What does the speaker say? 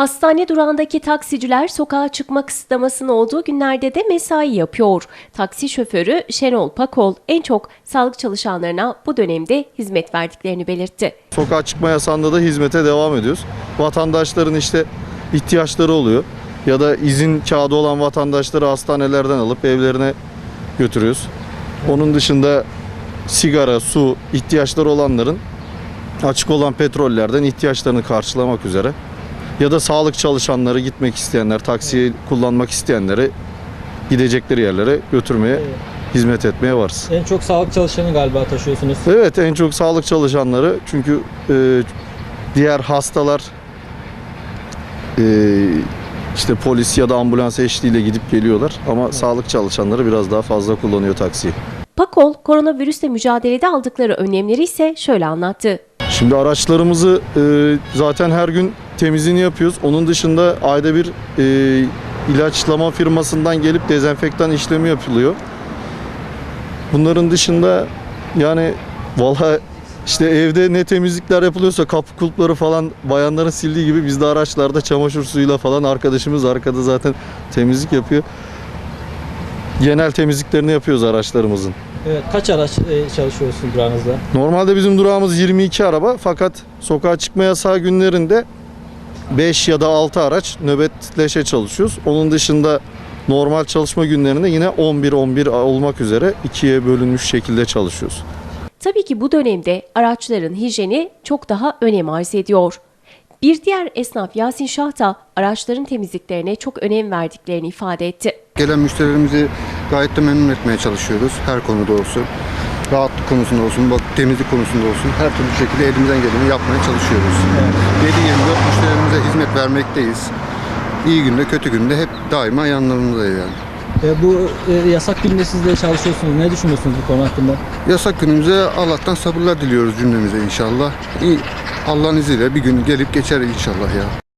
Hastane durağındaki taksiciler sokağa çıkma kısıtlamasının olduğu günlerde de mesai yapıyor. Taksi şoförü Şenol Pakol en çok sağlık çalışanlarına bu dönemde hizmet verdiklerini belirtti. Sokağa çıkma yasağında da hizmete devam ediyoruz. Vatandaşların işte ihtiyaçları oluyor. Ya da izin kağıdı olan vatandaşları hastanelerden alıp evlerine götürüyoruz. Onun dışında sigara, su ihtiyaçları olanların açık olan petrollerden ihtiyaçlarını karşılamak üzere ya da sağlık çalışanları gitmek isteyenler, taksiyi kullanmak isteyenleri gidecekleri yerlere götürmeye, hizmet etmeye varız. En çok sağlık çalışanı galiba taşıyorsunuz. Evet en çok sağlık çalışanları çünkü e, diğer hastalar e, işte polis ya da ambulans eşliğiyle gidip geliyorlar ama sağlık çalışanları biraz daha fazla kullanıyor taksiyi. Pakol koronavirüsle mücadelede aldıkları önlemleri ise şöyle anlattı. Şimdi araçlarımızı e, zaten her gün temizliğini yapıyoruz. Onun dışında ayda bir e, ilaçlama firmasından gelip dezenfektan işlemi yapılıyor. Bunların dışında yani valla işte evde ne temizlikler yapılıyorsa kapı kulpları falan bayanların sildiği gibi biz de araçlarda çamaşır suyuyla falan arkadaşımız arkada zaten temizlik yapıyor. Genel temizliklerini yapıyoruz araçlarımızın. Evet, kaç araç e, çalışıyorsunuz durağınızda? Normalde bizim durağımız 22 araba fakat sokağa çıkma yasağı günlerinde 5 ya da 6 araç nöbetleşe çalışıyoruz. Onun dışında normal çalışma günlerinde yine 11-11 olmak üzere ikiye bölünmüş şekilde çalışıyoruz. Tabii ki bu dönemde araçların hijyeni çok daha önem arz ediyor. Bir diğer esnaf Yasin Şah da araçların temizliklerine çok önem verdiklerini ifade etti. Gelen müşterilerimizi gayet de memnun etmeye çalışıyoruz her konuda olsun. Rahatlık konusunda olsun, bak temizlik konusunda olsun her türlü şekilde elimizden geleni yapmaya çalışıyoruz. 7-24 müşterilerimize hizmet vermekteyiz. İyi günde kötü günde hep daima yanlarındayız yani. E, bu e, yasak günde siz de çalışıyorsunuz. Ne düşünüyorsunuz bu konu hakkında? Yasak günümüze Allah'tan sabırlar diliyoruz cümlemize inşallah. İyi, Allah'ın izniyle bir gün gelip geçer inşallah ya.